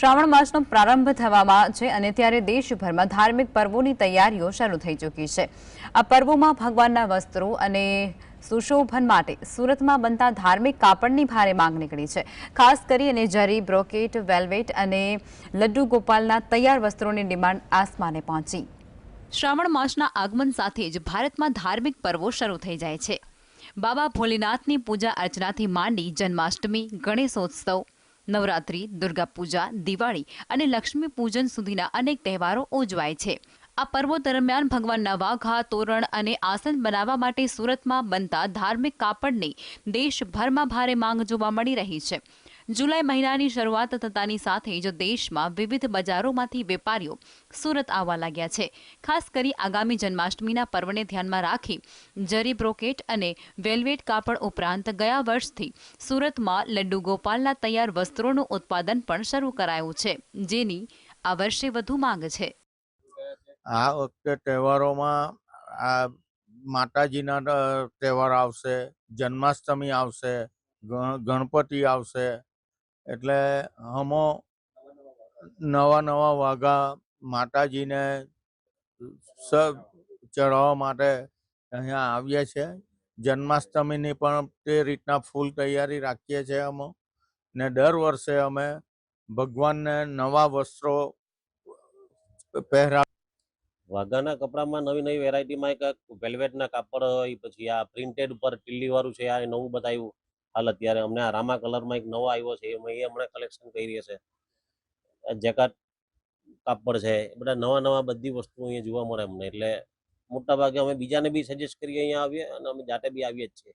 શ્રાવણ માસનો પ્રારંભ થવામાં છે અને ત્યારે દેશભરમાં ધાર્મિક પર્વોની તૈયારીઓ શરૂ થઈ ચૂકી છે. આ પર્વોમાં ભગવાનના વસ્ત્રો અને સુશોભન માટે સુરતમાં બનતા ધાર્મિક કાપડની ભારે માંગ નીકળી છે. ખાસ કરી અને જરી, બ્રોકેટ, વેલ્વેટ અને લડ્ડુ ગોપાલના તૈયાર વસ્ત્રોની ડિમાન્ડ આસમાને પહોંચી. શ્રાવણ માસના આગમન સાથે જ ભારતમાં ધાર્મિક પર્વો શરૂ થઈ જાય છે. બાબા ભોલેનાથની પૂજા અર્ચનાથી માંડી જન્માષ્ટમી, ગણેશોત્સવ નવરાત્રી દુર્ગા પૂજા દિવાળી અને લક્ષ્મી પૂજન સુધીના અનેક તહેવારો ઉજવાય છે. આ પર્વો દરમિયાન ભગવાનના વાઘા તોરણ અને આસન બનાવવા માટે સુરતમાં બનતા ધાર્મિક કાપડની દેશભરમાં ભારે માંગ જોવા મળી રહી છે. જુલાઈ મહિનાની શરૂઆત થતાની સાથે જ દેશમાં વિવિધ બજારોમાંથી વેપારીઓ સુરત આવવા લાગ્યા છે. ખાસ કરી આગામી જન્માષ્ટમીના પર્વને ધ્યાનમાં રાખી જરી બ્રોકેટ અને વેલ્વેટ કાપડ ઉપરાંત ગયા વર્ષથી સુરતમાં લડ્ડુ ગોપાલના તૈયાર વસ્ત્રોનું ઉત્પાદન પણ શરૂ કરાયું છે, જેની આ વર્ષે વધુ માંગ છે. આ વખતે તહેવારોમાં આ માતાજીના તહેવાર આવશે, જન્માષ્ટમી આવશે ગણપતિ આવશે એટલે હમો નવા નવા વાઘા માતાજીને સબ ચડાવવા માટે અહીંયા આવીએ છીએ. જન્માષ્ટમીની પણ તે રીતના ફૂલ તૈયારી રાખીએ છીએ અમે ને દર વર્ષે અમે ભગવાનને નવા વસ્ત્રો પહેરા વાઘાના કપડામાં નવી નવી વેરાયટીમાં એક વેલ્વેટના કાપડ હોય, પછી આ પ્રિન્ટેડ ઉપર ટીલી વાળું છે, આ નવું બતાવ્યું. હાલ અત્યારે અમને આ રામા કલરમાં એક નવો આવ્યો છે, એમાં એ હમણાં કલેક્શન કરી છે. જેકાટ કાપડ છે બધા નવા નવા બધી વસ્તુઓ અહીંયા જોવા મળે અમને. એટલે મોટા ભાગે અમે બીજાને બી સજેસ્ટ કરીએ અહીંયા આવીએ અને અમે જાતે બી આવીએ જ છીએ.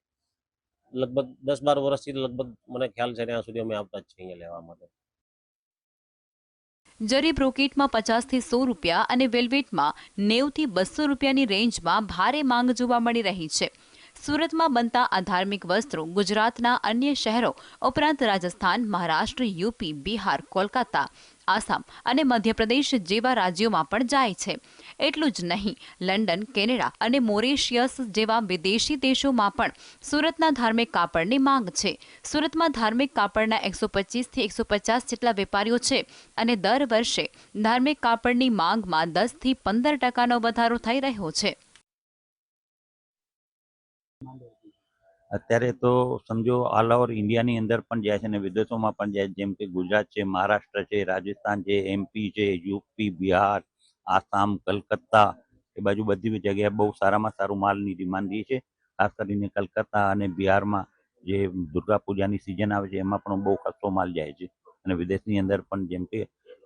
લગભગ દસ બાર વર્ષથી લગભગ મને ખ્યાલ છે ત્યાં સુધી અમે આવતા જ છીએ અહીંયા લેવા માટે. જરી બ્રોકેટમાં પચાસથી સો રૂપિયા અને વેલ્વેટમાં નેવથી બસો રૂપિયાની રેન્જમાં ભારે માંગ જોવા મળી રહી છે. સુરતમાં બનતા આ ધાર્મિક વસ્ત્રો ગુજરાતના અન્ય શહેરો, ઉપરાંત રાજસ્થાન, મહારાષ્ટ્ર, યુપી, બિહાર, કોલકાતા, આસામ અને મધ્યપ્રદેશ જેવા રાજ્યોમાં પણ જાય છે. એટલું જ નહીં, લંડન, કેનેડા અને મોરેશિયસ જેવા વિદેશી દેશોમાં પણ સુરતના ધાર્મિક કાપડની માંગ છે. સુરતમાં ધાર્મિક કાપડના એકસો પચીસથી એકસો પચાસ જેટલા વેપારીઓ છે અને દર વર્ષે ધાર્મિક કાપડની માંગમાં દસથી પંદર ટકાનો વધારો થઈ રહ્યો છે. અત્યારે તો સમજો ઓલ ઓવર ઇન્ડિયાની અંદર પણ જાય છે અને વિદેશોમાં પણ જાય જેમ કે ગુજરાત છે, મહારાષ્ટ્ર છે, રાજસ્થાન છે એમપી છે યુપી બિહાર આસામ કલકત્તા એ બાજુ બધી જગ્યાએ બહુ સારામાં સારું માલની ડિમાન્ડ રહી છે. ખાસ કરીને કલકત્તા અને બિહારમાં જે દુર્ગા પૂજાની સિઝન આવે છે, એમાં પણ બહુ ખસ્તો માલ જાય છે. અને વિદેશની અંદર પણ જેમ કે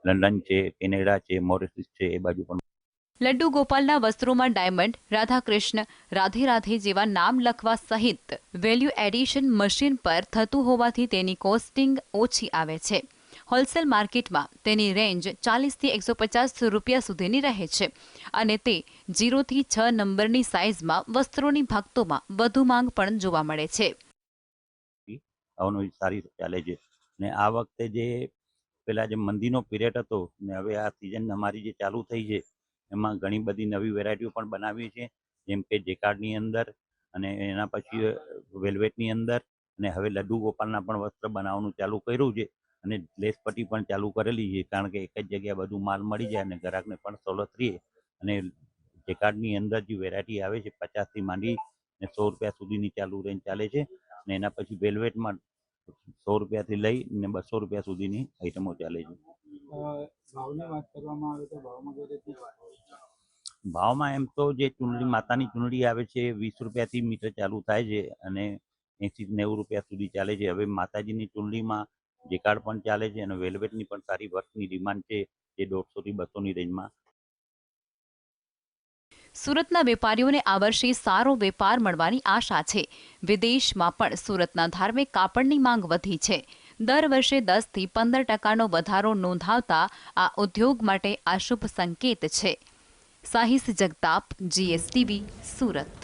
લંડન છે, કેનેડા છે, મોરિશિયસ છે, એ બાજુ પણ લડ્ડુ ગોપાલના વસ્ત્રોમાં ડાયમંડ, રાધાકૃષ્ણ, રાધે રાધે જેવા નામ લખવા સહિત વેલ્યુ એડિશન મશીન પર થતું હોવાથી તેની કોસ્ટિંગ ઓછી આવે છે. હોલસેલ માર્કેટમાં તેની રેન્જ ચાલીસથી એકસો પચાસ રૂપિયા સુધીની રહે છે અને તે જીરોથી છ નંબરની સાઇઝમાં વસ્ત્રોની ભક્તોમાં વધુ માંગ પણ જોવા મળે છે. સારી ચાલે છે. ને આ વખતે જે પેલા જે મંદીનો પિરિયડ હતો ને હવે આ સિઝન અમારી જે ચાલુ થઈ છે એમાં ઘણી બધી નવી વેરાયટીઓ પણ બનાવી છે જેમ કે જેકાર્ડની અંદર અને એના પછી વેલ્વેટની અંદર અને હવે લડ્ડુ ગોપાલના પણ વસ્ત્ર બનાવવાનું ચાલુ કર્યું છે અને લેસ પટ્ટી પણ ચાલુ કરેલી છે, કારણ કે એક જ જગ્યાએ બધું માલ મળી જાય અને ગ્રાહકને પણ સવલત રહે અને જેકાર્ડની અંદર જે વેરાયટી આવે છે, પચાસથી માંડી ને સો રૂપિયા સુધીની ચાલુ રેન્જ ચાલે છે અને એના પછી વેલ્વેટમાં સો રૂપિયાથી લઈ ને બસો રૂપિયા સુધીની આઈટમો ચાલે છે. ભાવની વાત કરવામાં આવે તો ભાવમાં કઈ ભાવમાં એમ તો જે ચૂંટણી માતાની ચૂંટણી આવે છે વીસ રૂપિયાથી મીટર ચાલુ થાય છે અને એંસી નેવું રૂપિયા સુધી ચાલે છે. હવે માતાજીની ચૂંટણીમાં જેકાર્ડ પણ ચાલે છે અને વેલ્વેટની પણ સારી વર્કની ડિમાન્ડ છે જે દોઢસોથી બસોની રેન્જમાં. સુરતના વેપારીઓને આ વર્ષે સારો વેપાર મળવાની આશા છે. વિદેશમાં પણ સુરતના ધાર્મિક કાપડની માંગ વધી છે. દર વર્ષે દસથી પંદર ટકાનો વધારો નોંધાવતા આ ઉદ્યોગ માટે આ શુભ સંકેત છે. સાહિસ જગતાપ, જીએસટીવી, સુરત.